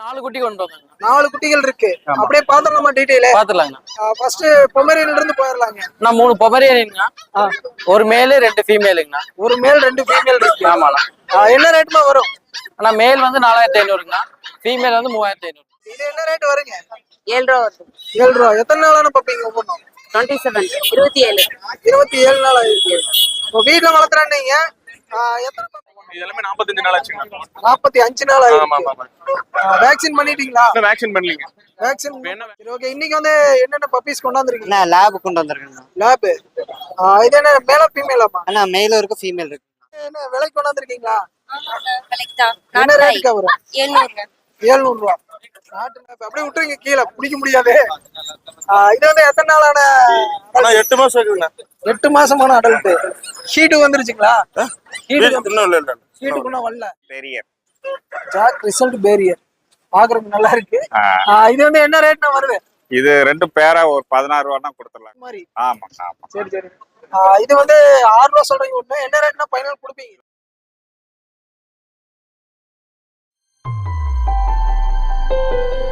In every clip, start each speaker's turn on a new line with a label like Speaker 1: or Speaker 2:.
Speaker 1: நாலு குட்டி கொண்டு வந்தாங்க.
Speaker 2: நாலு குட்டிகள் இருக்கு. அப்படியே பாத்திரலாமா டீடைலு
Speaker 1: பாத்துலாங்கண்ணா
Speaker 2: ஃபர்ஸ்ட் பொமரியன்ல இருந்து போயிடலாங்க
Speaker 1: நான் மூணு பொமரியனுங்கண்ணா ஒரு மேலு ரெண்டு ஃபீமேலுங்கண்ணா
Speaker 2: ஒரு மேல் ரெண்டு ஃபீமேல் இருக்கு.
Speaker 1: ஆமாண்ணா.
Speaker 2: என்ன ரேட்மா வரும்?
Speaker 1: ஆனா மேல் வந்து நாலாயிரத்தி ஐநூறுங்கண்ணா ஃபீமேல் வந்து மூவாயிரத்தி ஐநூறு.
Speaker 2: இது என்ன ரேட் வருங்க?
Speaker 3: ஏழு ரூபா வருது.
Speaker 2: ஏழு ரூபா. எத்தனை நாளான பப்பீங்க ஒவ்வொன்றும்?
Speaker 3: டுவெண்ட்டி செவன் இருபத்தி ஏழு.
Speaker 2: இருபத்தி ஏழு நாள் ஆயிருக்கு. இப்போ வீட்டுல வளர்த்துறான்னீங்க எத்தனை
Speaker 4: இது எல்லாமே நாற்பத்தஞ்சு நாள் ஆச்சுங்க.
Speaker 2: நாற்பத்தி அஞ்சு நாள்
Speaker 4: ஆமா ஆமா
Speaker 2: வேக்சின் பண்ணிட்டீங்களா?
Speaker 4: இன்னும் வேக்சின் பண்ணலீங்க.
Speaker 2: வேக்சின் ஓகே இன்னைக்கு வந்து என்னென்ன பப்பீஸ் கொண்டாந்துருக்கீங்க?
Speaker 5: அண்ணா லேப் கொண்டு வந்திருக்கேண்ணா
Speaker 2: லேப் இது என்ன மேல ஃபீமேலாமா
Speaker 5: அண்ணா மேலும் இருக்கு ஃபீமேல் இருக்கு.
Speaker 2: என்ன விலைக்கு கொண்டாந்துருக்கீங்களா? என்ன ரேட்டுக்கா வரும் ஏழ்நூறு ரூபா அப்படியே விட்டுருங்க கீழே பிடிக்க முடியாது. இது வந்து எத்தனை நாளான
Speaker 4: எட்டு மாசம்
Speaker 2: எட்டு மாசமான அடல்ட் ஷீட்டு வந்துருச்சுங்களா? வரல.
Speaker 4: பெரிய
Speaker 2: ஜாக் ரிசல்ட் பேரியர் பாக்குறதுக்கு நல்லா இருக்கு. இது வந்து என்ன ரேட்னா வருது?
Speaker 6: இது ரெண்டு பேரா ஒரு பதினாறு ரூபா கொடுத்துடலாம்.
Speaker 2: மாதிரி.
Speaker 6: ஆமாங்க ஆமா.
Speaker 2: சரி சரி. இது வந்து ஆறு ரூபா சொல்றீங்க ஒண்ணு. என்ன ரேட்னா ஃபைனல் கொடுப்பீங்க? ஆஹ்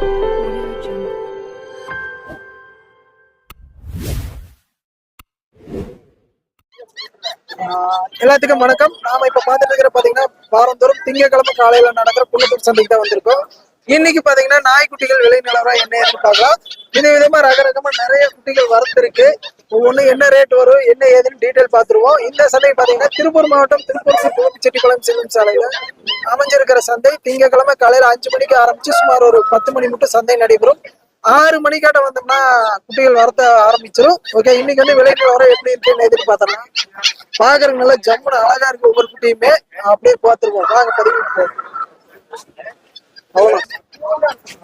Speaker 2: எல்லாத்துக்கும் வணக்கம். நாம இப்ப பாத்துட்டு இருக்கிற பாத்தீங்கன்னா வாரந்தோறும் திங்கக்கிழமை காலையில நடக்கிற புள்ளத்தூர் சந்தைக்கு தான் வந்திருக்கோம். இன்னைக்கு பாத்தீங்கன்னா நாய்க்குட்டிகள் விலை நிலவரம் என்ன ஏதுன்னு பார்க்கலாம். இது விதமா ரகரகமா நிறைய குட்டிகள் வரத்திருக்கு ஒவ்வொன்று என்ன ரேட் வரும் என்ன ஏதுன்னு டீட்டெயில் பார்த்துருவோம். இந்த சந்தை பாத்தீங்கன்னா திருப்பூர் மாவட்டம் திருப்பூர் சி கோபிச்செட்டிப்பாளையம் செல்லும் சாலையில அமைஞ்சிருக்கிற சந்தை. திங்கக்கிழமை காலையில அஞ்சு மணிக்கு ஆரம்பிச்சு சுமார் ஒரு பத்து மணி மட்டும் சந்தை நடைபெறும். ஆறு மணிக்காட்ட வந்தோம்னா குட்டிகள் வரத்த ஆரம்பிச்சிரும். ஓகே இன்னைக்கு வந்து விலை நிலவரம் எப்படி இருக்குன்னு எதிர்பார்த்தலாம் பாக்குறதுக்கு நல்லா ஜம்முன்னு அழகா இருக்கு ஒவ்வொரு குட்டியுமே. அப்படியே பார்த்துருவோம். வாங்க பதிவு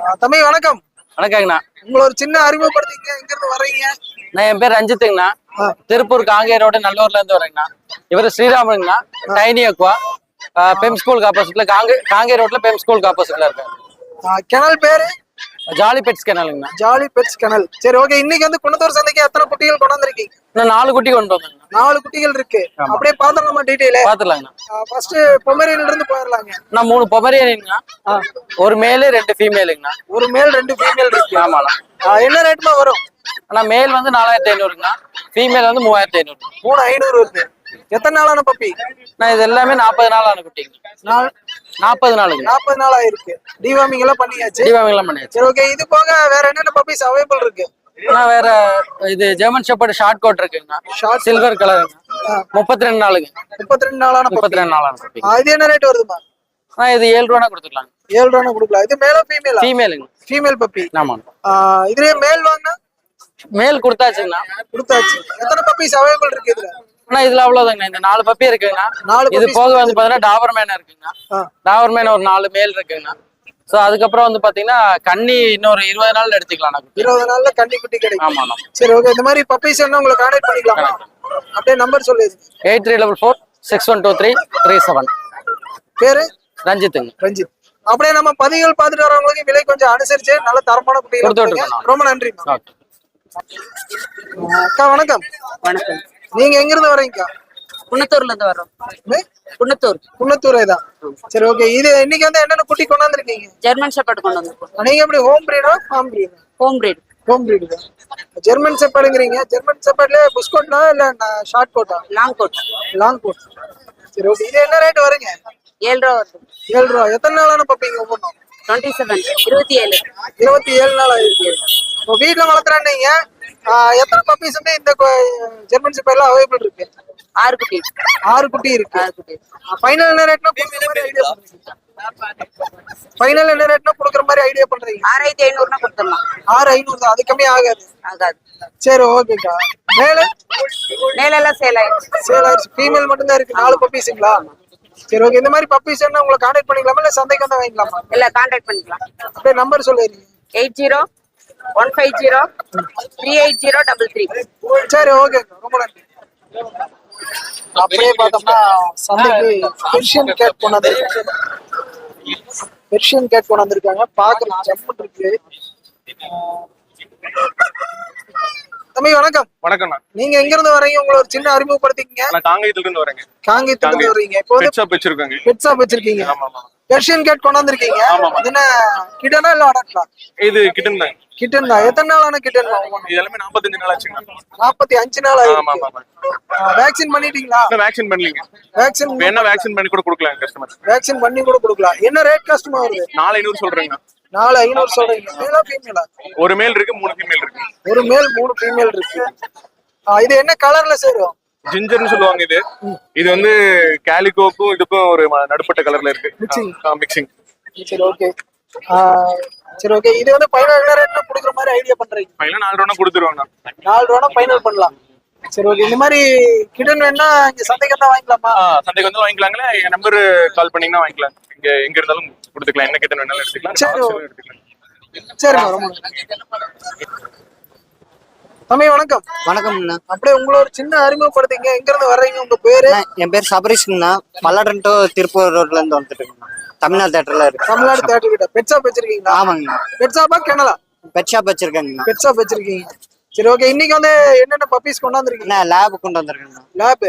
Speaker 2: ஆ, தம்பி வணக்கம்.
Speaker 1: வணக்கங்கண்ணா.
Speaker 2: உங்களை ஒரு சின்ன அறிமுகப்படுத்திங்க எங்க இருந்து வர்றீங்க?
Speaker 1: நான் என் பேர் ரஞ்சித்துங்கண்ணா. திருப்பூர் காங்கேய ரோடு நல்லூர்ல இருந்து வரேங்கண்ணா இவர் ஸ்ரீராமனுங்கண்ணா. Tiny Aqua. பெம் ஸ்கூலுக்கு ஆப்போசிட்ல காங்கே காங்கேய ரோட்ல பெம் ஸ்கூலுக்கு ஆப்போசிட்ல இருக்காரு.
Speaker 2: கிணல் பேரு?
Speaker 1: ஜாலி பெட்ஸ் கேனாலுங்கண்ணா
Speaker 2: ஜாலி பெட்ஸ் கிணல் சரி ஓகே இன்னைக்கு வந்து குணத்தூர் சந்தைக்கு எத்தனை குட்டிகள் கொண்டாந்துருக்கீங்க
Speaker 1: இன்னும் நாலு குட்டி கொண்டு வந்தாங்கண்ணா
Speaker 2: நாலு குட்டிகள் இருக்கு. அப்படியே பாத்திரலாமா டீட்டெயிலு
Speaker 1: பாத்துலாங்கண்ணா
Speaker 2: ஃபர்ஸ்ட் பொமரியன்ல இருந்து போயிடலாங்க
Speaker 1: நான் மூணு பொமரியனுங்கண்ணா ஒரு மேலு ரெண்டு ஃபீமேலுங்கண்ணா
Speaker 2: ஒரு மேல் ரெண்டு ஃபீமேல் இருக்கு.
Speaker 1: ஆமாண்ணா.
Speaker 2: என்ன ரேட்மா வரும்?
Speaker 1: ஆனா மேல் வந்து நாலாயிரத்தி ஐநூறுங்கண்ணா ஃபீமேல் வந்து மூவாயிரத்தி ஐநூறு.
Speaker 2: மூணு ஐநூறு வருது எத்தனை நாளான பப்பி
Speaker 1: நான் இது எல்லாமே நாற்பது நாள் ஆன குட்டிங்க நாற்பது நாளுங்க.
Speaker 2: நாற்பது நாள் ஆயிருக்கு டிவாமிங் எல்லாம் பண்ணியாச்சு.
Speaker 1: தீபாவளிலாம் பண்ணியாச்சு.
Speaker 2: சரி ஓகே இது போக வேற என்னென்ன பப்பீஸ் அவைலபிள் இருக்கு?
Speaker 1: நான் வேற இது ஜெர்மன் ஷெப்பர்ட் ஷார்ட் கோட் இருக்குங்கண்ணா
Speaker 2: Short
Speaker 1: சில்வர் கலருங்க முப்பத்தி ரெண்டு நாளுங்க.
Speaker 2: முப்பத்தி ரெண்டு நாளான
Speaker 1: முப்பத்தி ரெண்டு நாளான
Speaker 2: ஆ, இது என்ன ரேட் வருதுமா
Speaker 1: நான் இது ஏழு ரூபா கொடுத்துக்கலாங்க
Speaker 2: ஏழு ரூபா கொடுக்கலாம். இது மேல ஃபீமேலா
Speaker 1: ஃபீமேலுங்க
Speaker 2: ஃபீமேல் பப்பி
Speaker 1: ஆமாங்க.
Speaker 2: இதுலயே மேல் வாங்கினா?
Speaker 1: மேல் கொடுத்தாச்சுங்கண்ணா
Speaker 2: கொடுத்தாச்சு. எத்தனை பப்பீஸ் அவைலபிள் இருக்கு இதுல?
Speaker 1: ஆனா இதுல அவ்வளவுதாங்க இந்த நாலு பப்பி இருக்குங்கண்ணா.
Speaker 2: நாலு
Speaker 1: இது போக வந்து பாத்தீங்கன்னா டாபர் மேன் இருக்குங்கண்ணா.
Speaker 2: ஆ.
Speaker 1: டாபர் மேன் ஒரு நாலு மேல் இருக்குங்கண்ணா. சோ அதுக்கப்புறம் வந்து பாத்தீங்கன்னா கன்னி இன்னொரு இருபது நாள் எடுத்துக்கலாம்.
Speaker 2: இருபது நாள்ல கன்னி குட்டி கிடைக்கும்.
Speaker 1: ஆமாண்ணா.
Speaker 2: சரி ஓகே இந்த மாதிரி பப்பீஸ் என்ன உங்களை கான்டாக்ட் பண்ணிக்கலாமா? அப்படியே நம்பர் சொல்லிடுங்க
Speaker 1: eight three double four six one two three three seven.
Speaker 2: பேரு?
Speaker 1: ரஞ்சித்துங்க.
Speaker 2: ரஞ்சித். அப்படியே நம்ம பதிவுகள் பார்த்துட்டு வரவங்களுக்கு விலை கொஞ்சம் அனுசரிச்சு நல்ல தரமான குட்டிகள். ரொம்ப நன்றி அக்கா வணக்கம்.
Speaker 3: வணக்கம்.
Speaker 2: நீங்க எங்க இருந்து வரீங்கக்கா
Speaker 3: குன்னத்தூர்ல இருந்து வரோம்? குன்னத்தூர்.
Speaker 2: குன்னத்தூரே தான். சரி ஓகே இது இன்னைக்கு வந்து என்னென்ன குட்டி கொண்டாந்துருக்கீங்க?
Speaker 3: ஜெர்மன் ஷெப்பர்ட் கொண்டு வந்திருக்கோம்
Speaker 2: நீங்க எப்படி ஹோம் பிரீடா ஃபார்ம் பிரீடா
Speaker 3: ஹோம் பிரீட்
Speaker 2: ஹோம் பிரீடு தான் ஜெர்மன் செப்பாடுங்கிறீங்க ஜெர்மன் செப்பாட்ல புஸ்கோட்டா இல்ல ஷார்ட் கோட்டா
Speaker 3: லாங் கோட்
Speaker 2: லாங் கோட் சரி ஓகே இது என்ன ரேட் வருங்க?
Speaker 3: ஏழு ரூபா வருது.
Speaker 2: ஏழு ரூபா. எத்தனை நாளான பப்பீங்க ஒவ்வொன்றும்
Speaker 3: டுவெண்ட்டி செவன் இருபத்தி ஏழு.
Speaker 2: இருபத்தி ஏழு நாள் ஆயிருக்கு. இப்போ வீட்டில் வளர்த்துறான்னீங்க எத்தனை பப்பீஸ் வந்து இந்த ஜெர்மன் செப்பெல்லாம் அவைலபிள் இருக்கு?
Speaker 3: ஆறு குட்டி
Speaker 2: ஆறு குட்டி இருக்கு.
Speaker 3: ஆறு குட்டி
Speaker 2: ஃபைனல் என்ன ரேட்னா ஐடியா ஃபைனல் என்ன ரேட்னா கொடுக்குற மாதிரி ஐடியா பண்றீங்க?
Speaker 3: ஆறாயிரத்தி ஐநூறுனா கொடுத்துடலாம்.
Speaker 2: ஆறு ஐநூறு தான். அது கம்மி ஆகாது.
Speaker 3: ஆகாது.
Speaker 2: சரி ஓகேக்கா மேல?
Speaker 3: மேலெல்லாம் சேல் ஆயிடுச்சு.
Speaker 2: சேல் ஆயிடுச்சு. ஃபீமேல் மட்டும்தான் இருக்கு. நாலு பப்பீஸுங்களா சரி ஓகே இந்த மாதிரி பப்பீஸ் என்ன உங்களை கான்டாக்ட் பண்ணிக்கலாமா? இல்ல சந்தைக்கு வந்து வாங்கிக்கலாமா?
Speaker 3: இல்ல கான்டாக்ட் பண்ணிக்கலாம்.
Speaker 2: அப்படியே நம்பர் சொல்லிடுங்க
Speaker 3: eight zero one five zero three eight zero double three.
Speaker 2: சரி ஓகே ரொம்ப நன்றி. அப்படியே பார்த்தோம்னா சந்தைக்கு பெர்ஷியன் கேட் கொண்டு கொண்டாந்து பெர்ஷியன் கேட் கொண்டு வந்திருக்காங்க பாக்குறது ஜம்முன் இருக்கு. தம்பி வணக்கம்.
Speaker 4: வணக்கம்ண்ணா.
Speaker 2: நீங்க எங்க இருந்து வரீங்க உங்களை ஒரு சின்ன அறிமுகப்படுத்திக்கங்க.
Speaker 4: நான் காங்கேயத்துல இருந்து வரேங்க.
Speaker 2: காங்கேயத்துல இருந்து. வரீங்க இப்போ
Speaker 4: பெட் ஷாப் வச்சிருக்காங்க.
Speaker 2: பெட் ஷாப் வச்சிருக்கீங்க.
Speaker 4: ஆமா ஆமா
Speaker 2: பெர்ஷியன் கேட்
Speaker 4: ஆமா.
Speaker 2: இது என்ன கிட்டனா இல்ல அடக்கலாம்
Speaker 4: இது கிட்டன் தாங்க.
Speaker 2: கிட்டன் தான். எத்தனை நாள் ஆன கிட்டன்
Speaker 4: இது எல்லாமே நாற்பத்தஞ்சு நாள் ஆச்சுங்கண்ணா
Speaker 2: நாற்பத்தி அஞ்சு நாள்
Speaker 4: ஆமா
Speaker 2: ஆயிருக்கு.
Speaker 4: ஆமா ஆமா
Speaker 2: வேக்சின் பண்ணிட்டீங்களா?
Speaker 4: வேக்சின் பண்ணலீங்க.
Speaker 2: வேக்சின்
Speaker 4: வேணா வேக்சின் பண்ணி கூட கொடுக்கலாம் கஸ்டமர்
Speaker 2: வேக்சின் பண்ணி கூட கொடுக்கலாம் என்ன ரேட் கஷ்டமா வருது?
Speaker 4: நாலு ஐநூறு சொல்றேங்க.
Speaker 2: நாலு ஐநூறு சொல்றீங்க. மேலா ஃபீமேலா
Speaker 4: ஒரு மேல் இருக்கு மூணு ஃபீமேல் இருக்கு.
Speaker 2: ஒரு மேல் மூணு ஃபீமேல் இருக்கு. இது என்ன கலர்ல சேரும்?
Speaker 4: ஜிஞ்சர்னு சொல்லுவாங்க இது. இது வந்து கேலிகோக்கும் இதுக்கும் ஒரு நடுப்பட்ட கலர்ல இருக்கு.
Speaker 2: Mixing.
Speaker 4: மிக்சிங்
Speaker 2: சரி ஓகே சரி ஓகே இது வந்து பதினாறு ரேட்ல கொடுக்குற மாதிரி ஐடியா பண்றீங்க?
Speaker 4: ஃபைனலா நாலு ரூபா கொடுத்துருவாங்க
Speaker 2: நாலு ரூபா ஃபைனல் பண்ணலாம். சரி ஓகே இந்த மாதிரி கிடன் வேணா இங்க சந்தைக்கு தான் வாங்கிக்கலாமா?
Speaker 4: சந்தைக்கு வந்து வாங்கிக்கலாங்களே. என் நம்பர் கால் பண்ணீங்கன்னா வாங்கிக்கலாம். இங்க எங்க இருந்தாலும் கொடுத்துக்கலாம். என்ன கிட்ட வேணாலும் எடுத்துக்கலாம். எடுத்துக்கலாம்.
Speaker 2: தம்பி வணக்கம்.
Speaker 5: வணக்கம்ண்ணா
Speaker 2: அப்படியே உங்களை ஒரு சின்ன அறிமுகப்படுத்திங்க. எங்க இருந்து வர்றீங்க? உங்க பேரு?
Speaker 5: என் பேர் சபரீஷ்ங்கண்ணா பல்லடம் டு திருப்பூர் ரோட்ல இருந்து வந்துட்டு தமிழ்நாடு தேட்டர்ல இருக்கு
Speaker 2: தமிழ்நாடு தேட்டர் கிட்ட. பெட் ஷாப் வச்சிருக்கீங்களா?
Speaker 5: ஆமாங்கண்ணா.
Speaker 2: பெட் ஷாப்பா கிணலா
Speaker 5: பெட் ஷாப் வச்சிருக்கேங்கண்ணா.
Speaker 2: பெட் ஷாப் வச்சிருக்கீங்க. சரி ஓகே இன்னைக்கு வந்து என்னென்ன பப்பீஸ் கொண்டாந்துருக்கீங்க
Speaker 5: அண்ணா லேப் கொண்டு வந்திருக்கேங்கண்ணா.
Speaker 2: லேப்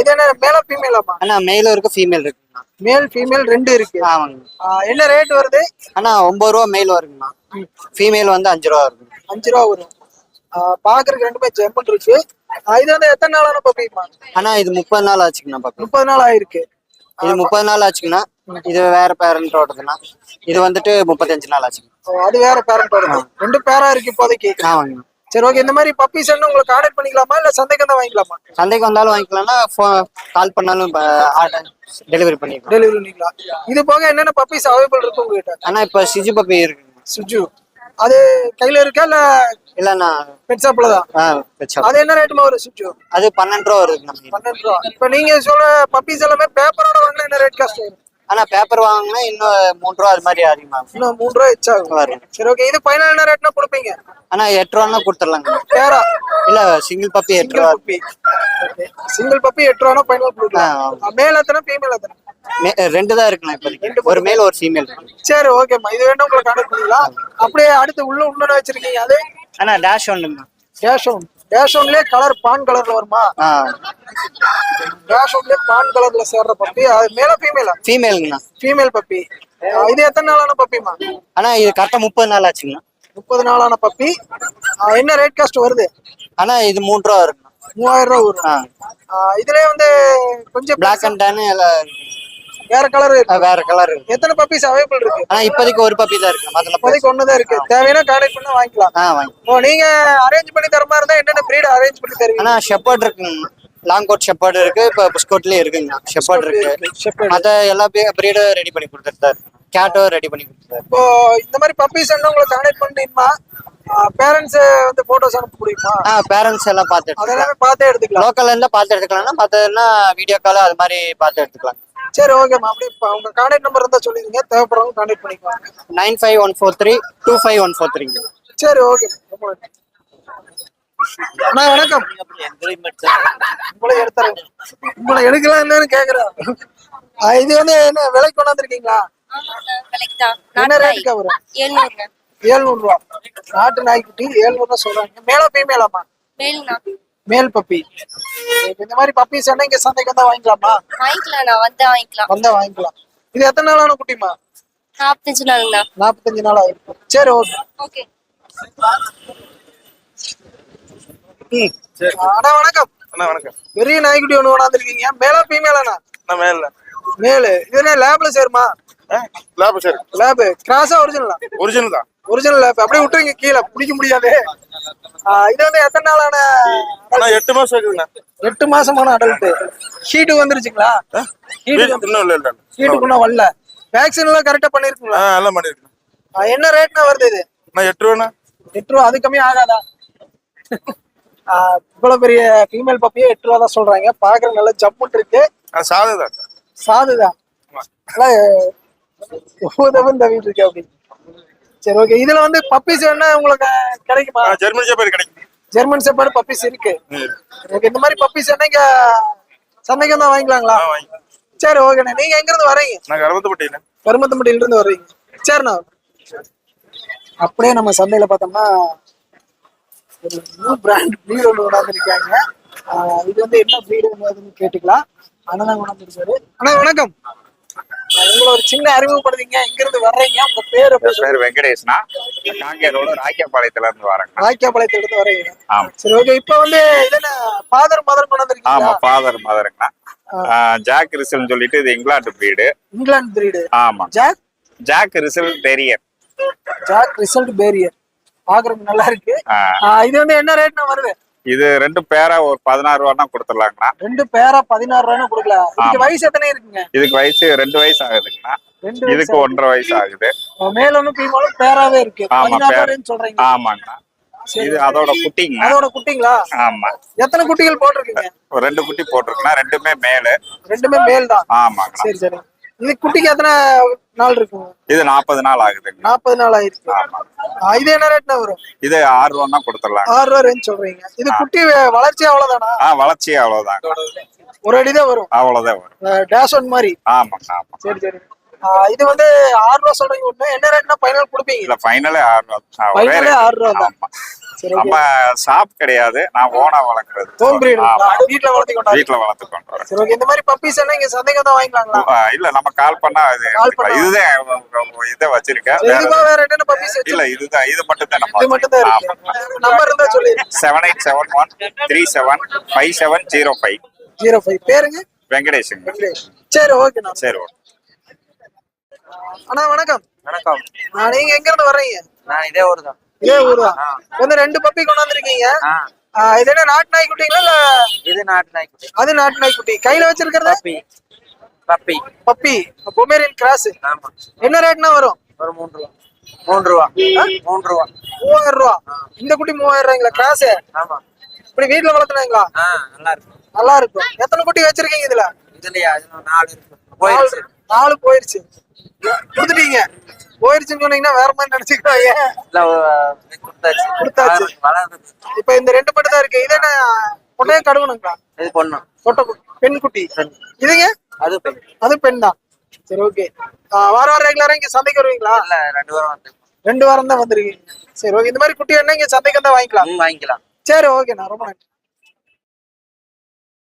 Speaker 2: இது என்ன மேல ஃபீமேலாமா
Speaker 5: அண்ணா மேலும் இருக்கு ஃபீமேல் இருக்குங்கண்ணா
Speaker 2: மேல் ஃபீமேல் ரெண்டு இருக்கு.
Speaker 5: ஆமாங்க.
Speaker 2: என்ன ரேட் வருது?
Speaker 5: அண்ணா ஒன்பது ரூபா மேல் வருங்கண்ணா. ஃபீமேல் வந்து அஞ்சு ரூபா வருங்க
Speaker 2: அஞ்சு ரூபா வரும். பாக்குறதுக்கு ரெண்டுமே ஜெம்பன் இருக்கு. இது வந்து எத்தனை நாளான பப்பிமா
Speaker 5: அண்ணா இது முப்பது நாள் ஆச்சுங்கண்ணா பக்கம்
Speaker 2: முப்பது நாள் ஆயிருக்கு.
Speaker 5: இது முப்பது நாள் ஆச்சுங்கண்ணா. இது வேற பேரண்ட் ஓடுதுண்ணா இது வந்துட்டு முப்பத்தஞ்சு நாள் ஆச்சுங்க.
Speaker 2: அது வேற பேரண்ட் வருது ரெண்டு பேரா இருக்கு இப்போதைக்கு.
Speaker 5: ஆமாங்கண்ணா.
Speaker 2: சரி ஓகே இந்த மாதிரி பப்பீஸ் என்ன உங்களுக்கு கான்டாக்ட் பண்ணிக்கலாமா? இல்ல சந்தைக்கு தான் வாங்கிக்கலாமா?
Speaker 5: சந்தைக்கு வந்தாலும் வாங்கிக்கலாம்னா கால் பண்ணாலும் டெலிவரி பண்ணிக்கலாம்.
Speaker 2: டெலிவரி பண்ணிக்கலாம். இது போக என்னென்ன பப்பீஸ் அவைலபிள் இருக்கு உங்ககிட்ட?
Speaker 5: அண்ணா இப்போ சிஜி பப்பி இருக்குங்க
Speaker 2: சுஜு அது கையில இருக்கா இல்ல
Speaker 5: இல்லைண்ணா
Speaker 2: பெட் ஷாப்ல தான் அது என்ன ரேட்டுமா வரும் சுஜு
Speaker 5: அது பன்னெண்டு ரூபா வருது
Speaker 2: பன்னெண்டு ரூபா. இப்ப நீங்க சொல்ற பப்பீஸ் எல்லாமே பேப்பரோட வாங்கினா என்ன ரேட் காஸ்ட் வரும்
Speaker 5: ஆனா பேப்பர் வாங்கினா இன்னும் மூணு ரூபா அது மாதிரி அதிகமாகும்
Speaker 2: இன்னும் மூணு ரூபா எச்சா ஆகும். சரி ஓகே இது என்ன ரேட்னா கொடுப்பீங்க?
Speaker 5: ஆனா எட்டு ரூபான்னா கொடுத்துடலாங்க.
Speaker 2: பேரா?
Speaker 5: இல்ல சிங்கிள் பப்பி எட்டு ரூபா.
Speaker 2: சிங்கிள் பப்பி எட்டு ரூபா ஃபைனல் கொடுக்கலாம். மேல் எத்தனை? ஃபீமேல் எத்தனை?
Speaker 5: ரெண்டு தான் இருக்குண்ணா இப்போதைக்கு. ஒரு மேல் ஒரு ஃபீமேல் இருக்கு
Speaker 2: சரி ஓகேம்மா இது வேணும் உங்களுக்கு கான்டாக்ட் பண்ணிக்கலாம். அப்படியே அடுத்து உள்ள இன்னொன்று வச்சிருக்கீங்க அது?
Speaker 5: ஆனா டேஷ் ஒன்றுங்கண்ணா
Speaker 2: டேஷ் ஒன் டேஷ் ஒன்லயே கலர் பான் கலர்ல வருமா? டேஷ் ஒன்லயே பான் கலர்ல சேர்ற பப்பி அது மேல ஃபீமேலா
Speaker 5: ஃபீமேலுங்கண்ணா
Speaker 2: ஃபீமேல் பப்பி இது எத்தனை நாளான பப்பிமா
Speaker 5: ஆனா இது கரெக்டா முப்பது நாள் ஆச்சுங்கண்ணா.
Speaker 2: முப்பது நாளான பப்பி என்ன ரேட் காஸ்ட் வருது?
Speaker 5: ஆனா இது மூணு ரூபா இருக்குண்ணா
Speaker 2: மூவாயிரம் ரூபா வரும். இதுலயே வந்து கொஞ்சம்
Speaker 5: பிளாக் அண்ட் டேன் எல்லாம்
Speaker 2: வேற கலர்
Speaker 5: வேற கலர் இருக்கு.
Speaker 2: எத்தனை பப்பீஸ் அவைலபிள் இருக்கு?
Speaker 5: ஆனா இப்போதைக்கு ஒரு பப்பி தான் இருக்கு. மதுல
Speaker 2: இப்போதைக்கு ஒண்ணுதான் இருக்கு. தேவையான கான்டாக்ட் பண்ணா வாங்கிக்கலாம்.
Speaker 5: ஆ வாங்கி
Speaker 2: ஓ நீங்க அரேஞ்ச் பண்ணி தர மாதிரி இருந்தா என்னென்ன பிரீட் அரேஞ்ச் பண்ணி தருவீங்க?
Speaker 5: ஆனா ஷெப்பர்ட் இருக்குங்க லாங் கோட் ஷெப்பர்ட் இருக்கு. இப்போ புஸ்கோட்லயும் இருக்குங்கண்ணா ஷெப்பர்ட் இருக்கு. மத்த எல்லா பிரீடும் ரெடி பண்ணி கொடுத்துட்டு தான் இருக்கு கேட்டும் ரெடி பண்ணி கொடுத்துருக்காரு.
Speaker 2: இப்போ இந்த மாதிரி பப்பீஸ் என்ன உங்களுக்கு கான்டாக்ட் பண்ணிடுமா பேரண்ட்ஸ் வந்து போட்டோஸ் அனுப்ப முடியுமா?
Speaker 5: ஆ பேரண்ட்ஸ் எல்லாம் பார்த்து எடுத்துக்கலாம்.
Speaker 2: அதெல்லாமே பார்த்தே எடுத்துக்கலாம்.
Speaker 5: லோக்கல்ல இருந்தா பார்த்து எடுத்துக்கலாம்னா மத்ததுன்னா வீடியோ கால் அது மாதிரி பார்த்து எடுத்துக்கலாம்.
Speaker 2: சரி ஓகேம்மா அப்படி இப்போ உங்க கான்டாக்ட் நம்பர் இருந்தா சொல்லிடுங்க. தேவைப்படுறவங்க கான்டாக்ட் பண்ணிக்குவாங்க
Speaker 5: nine five one four three two five one four three.
Speaker 2: சரி ஓகே ரொம்ப நன்றி. அண்ணா வணக்கம். உங்களை எடுத்துறேன். உங்களை எடுக்கலாம் என்னன்னு கேக்குறேன். இது வந்து என்ன விலைக்கு கொண்டாந்துருக்கீங்களா? என்ன ரேட்டுக்கா வரும் ஏழ்நூறு ரூபா. நாட்டு நாய்க்குட்டி ஏழ்நூறு ரூபா சொல்றாங்க மேலா ஃபீமேலாமா
Speaker 7: மேல்ண்ணா
Speaker 2: மேல் பப்பி. இந்த மாதிரி பப்பீஸ் என்ன இங்க சந்தைக்கு வந்தா வாங்கிக்கலாமா?
Speaker 7: வாங்கிக்கலாம்ண்ணா வந்து வாங்கிக்கலாம்.
Speaker 2: வந்தா வாங்கிக்கலாம். இது எத்தனை நாளான குட்டிமா
Speaker 7: நாற்பத்தஞ்சு நாளுங்கண்ணா.
Speaker 2: நாற்பத்தஞ்சு நாள் ஆயிருக்கும் சரி ஓகே.
Speaker 7: ஓகே.
Speaker 2: அண்ணா வணக்கம்.
Speaker 4: அண்ணா வணக்கம்.
Speaker 2: பெரிய நாய்க்குட்டி ஒண்ணு கொண்டாந்துருக்கீங்க. மேலா ஃபீமேலாண்ணா
Speaker 4: நான் மேல
Speaker 2: மேலு. இது என்ன லேப்ல சேருமா?
Speaker 4: லாபம் சார்.
Speaker 2: லேப் கிராஸா ஒரிஜினலா
Speaker 4: ஒரிஜினல் தான்.
Speaker 2: ஒரிஜினல் லேப் அப்படியே விட்டுருங்க கீழே. பிடிக்க முடியாது. இது வந்து எத்தனை நாளான
Speaker 4: எட்டு மாசம் இருக்குதுண்ணா
Speaker 2: எட்டு மாசமான அடல்ட் ஹீட்டு வந்துருச்சுங்களா? ஹீட்டுக்குள்ள வரல. வேக்சின் எல்லாம் கரெக்டா பண்ணிருக்குங்களா?
Speaker 4: எல்லாம் பண்ணிருக்கேன்
Speaker 2: என்ன ரேட்னா வருது இது?
Speaker 4: எட்டு ரூபாண்ணா.
Speaker 2: எட்டு ரூபா அது கம்மி ஆகாதா? இவ்வளவு பெரிய ஃபீமேல் பப்பியே எட்டு ரூபா தான் சொல்றாங்க. பாக்குற நல்ல ஜம்முன் இருக்கு.
Speaker 4: ஆ சாதா தான்
Speaker 2: சாதுதான் உதவும் தவிட்டு இருக்கு அப்படி? சரி ஓகே இதுல வந்து பப்பீஸ் வேணா உங்களுக்கு கிடைக்குமா?
Speaker 4: ஜெர்மனி ஜப்பான் கிடைக்கும்.
Speaker 2: ஜெர்மன் செப்பர்டு பப்பீஸ் இருக்கு. ஓகே இந்த மாதிரி பப்பீஸ் என்ன இங்க சந்தைக்கு தான் வாங்கிக்கலாங்களா? சரி ஓகேண்ணா நீங்க எங்க இருந்து வரீங்க
Speaker 4: நான் கருமத்தப்பட்டியில.
Speaker 2: கருமத்தம்பட்டியில இருந்து வர்றீங்க. சரிண்ணா அப்படியே நம்ம சந்தையில பார்த்தோம்னா ஒரு நியூ பிராண்ட் ப்ரீடு ஒன்று கொண்டாந்துருக்காங்க இது வந்து என்ன ப்ரீடு அதுன்னு கேட்டுக்கலாம். அண்ணன் தான் கொண்டாந்துருக்காரு அண்ணா வணக்கம். உங்களை ஒரு சின்ன அறிமுகப்படுத்தீங்க. எங்க இருந்து வர்றீங்க. உங்க பேர்
Speaker 6: பேர் வெங்கடேஷ்னா. காங்கே ரோடு ராக்கியபாளையத்துல இருந்து வரேங்க.
Speaker 2: ராக்கியாபாளையத்துல இருந்து வர்றீங்க.
Speaker 6: ஆமா.
Speaker 2: சரி ஓகே இப்போ வந்து இது என்ன ஃபாதர் மதர்
Speaker 6: ஆமா
Speaker 2: கொண்டாந்துருக்கீங்களா
Speaker 6: ஃபாதர் மதருங்கண்ணா ஜாக் ரிசல்னு சொல்லிட்டு இது இங்கிலாந்து பிரீடு
Speaker 2: இங்கிலாந்து ப்ரீடு
Speaker 6: ஆமா.
Speaker 2: Jack
Speaker 6: Jack Russell terrier
Speaker 2: Jack Russell terrier பாக்குறதுக்கு நல்லா இருக்கு. இது வந்து என்ன ரேட்னா வருது?
Speaker 6: இது ரெண்டு பேரா ஒரு பதினாறு ரூபா தான் கொடுத்துடலாங்கண்ணா.
Speaker 2: ரெண்டு பேரா பதினாறு ரூபாய்னு கொடுக்கல. இதுக்கு. வயசு எத்தனை இருக்குங்க?
Speaker 6: இதுக்கு வயசு ரெண்டு வயசு ஆகுதுங்கண்ணா. இதுக்கு ஒன்றரை வயசு ஆகுது.
Speaker 2: மேலும் பேராவே இருக்கு.
Speaker 6: ஆமா,
Speaker 2: சொல்றீங்க.
Speaker 6: ஆமாங்கண்ணா. இது அதோட குட்டிங்கண்ணா.
Speaker 2: அதோட குட்டிங்களா?
Speaker 6: ஆமா.
Speaker 2: எத்தனை குட்டிகள் போட்டிருக்கீங்க?
Speaker 6: ரெண்டு குட்டி போட்டிருக்குண்ணா. ரெண்டுமே மேலு.
Speaker 2: ரெண்டுமே மேல் தான்
Speaker 6: ஆமாங்கண்ணா.
Speaker 2: சரி சரி. இது குட்டிக்கு எத்தனை நாள் இருக்குங்க
Speaker 6: இது நாற்பது நாள் ஆகுதுங்க.
Speaker 2: நாற்பது நாள் ஆயிருக்கு.
Speaker 6: ஆமா.
Speaker 2: இது என்ன ரேட்னா வரும்?
Speaker 6: இது ஆறு ரூபா தான் கொடுத்துடலாங்க.
Speaker 2: ஆறு ரூபா ரேஞ்ச் சொல்றீங்க. இது குட்டி வளர்ச்சி அவ்வளவுதானா?
Speaker 6: ஆ வளர்ச்சி அவ்வளவுதாங்க.
Speaker 2: ஒரு அடிதான் வரும்.
Speaker 6: அவ்வளவுதான் வரும்.
Speaker 2: டேஷ் ஒன் மாதிரி.
Speaker 6: ஆமாங்க ஆமா.
Speaker 2: சரி சரி. இது வந்து ஆறு ரூபா சொல்றீங்க ஒண்ணு. என்ன ரேட்னா ஃபைனல் கொடுப்பீங்க?
Speaker 6: இல்ல ஃபைனலே ஆறு ரூபா.
Speaker 2: ஃபைனலே. ஆறு ரூபா தான்.
Speaker 6: ஆமா. நம்ம ஷாப் கிடையாது. நான் ஓனா வளர்க்கறது.
Speaker 2: வீட்டுல வளர்த்தி
Speaker 6: வீட்டுல வளர்த்து
Speaker 2: இந்த மாதிரி பப்பீஸ் எல்லாம் இங்க சந்தைக்கு தான் வாங்கிக்கலாங்களா
Speaker 6: இல்ல நம்ம கால் பண்ணா இது. இதுதான் இதை வச்சிருக்கேன்.
Speaker 2: வேற என்னென்ன பப்பீஸ்
Speaker 6: இல்ல இதுதான். இது மட்டும் தான்
Speaker 2: இது மட்டும் தான் இருக்கு. நம்பர் இருந்தா சொல்லி.
Speaker 6: Seven eight seven one three seven five seven zero five
Speaker 2: zero five பேருங்க?
Speaker 6: வெங்கடேஷுங்க.
Speaker 2: சரி ஓகேண்ணா
Speaker 6: சரி ஓகே.
Speaker 2: அண்ணா வணக்கம்.
Speaker 1: வணக்கம்.
Speaker 2: நீங்க எங்க இருந்து வர்றீங்க?
Speaker 1: நான் இதே ஊர் தான்
Speaker 2: இதே ஊர் தான் வந்து ரெண்டு பப்பி கொண்டாந்துருக்கீங்க? ஆ, இது என்ன நாட்டு நாய் குட்டிங்களா இல்ல?
Speaker 1: இது நாட்டு நாய்க்குட்டி.
Speaker 2: அது நாட்டு நாய் குட்டி கையில வச்சிருக்கிறதா?
Speaker 1: Puppy. Puppy.
Speaker 2: Puppy. Pomeranian cross. என்ன ரேட்னா வரும்?
Speaker 1: ஒரு மூன்று ரூபா. மூன்று ரூபா. மூன்று ரூபா.
Speaker 2: மூவாயிரம் ரூபா. இந்த குட்டி மூவாயிரம் ரூபாய்ங்களா? கிராஸ்?
Speaker 1: ஆமா.
Speaker 2: இப்படி வீட்டுல வளர்த்துனாங்களா?
Speaker 1: நல்லா இருக்கு.
Speaker 2: நல்லா இருக்கும் எத்தனை குட்டி வச்சிருக்கீங்க இதுல?
Speaker 1: இதுலயா? இது நாலு இருக்கு.
Speaker 2: நாலு நாலு போயிருச்சு. கொடுத்துட்டீங்க. போயிருச்சுன்னு சொன்னீங்கன்னா வேற மாதிரி நினைச்சுக்கிறாங்க.
Speaker 1: இல்ல கொடுத்தாச்சு.
Speaker 2: இப்ப இந்த ரெண்டு மட்டும் தான் இருக்கு. இது என்ன பொண்ணையும் கடுவனுங்களா?
Speaker 1: இது பொண்ணு.
Speaker 2: பொட்டை பெண். குட்டி இதுங்க?
Speaker 1: அது பெண்.
Speaker 2: அது பெண் தான். சரி ஓகே வார வாரம் ரெகுலரா இங்க சந்தைக்கு வருவீங்களா?
Speaker 1: இல்ல ரெண்டு பேரும் வந்து
Speaker 2: ரெண்டு வாரம் தான் வந்திருக்கீங்க. சரி ஓகே இந்த மாதிரி குட்டி வேணா இங்க சந்தைக்கு வந்தா வாங்கிக்கலாம்.
Speaker 1: வாங்கிக்கலாம்.
Speaker 2: சரி ஓகே நான் ரொம்ப நன்றி.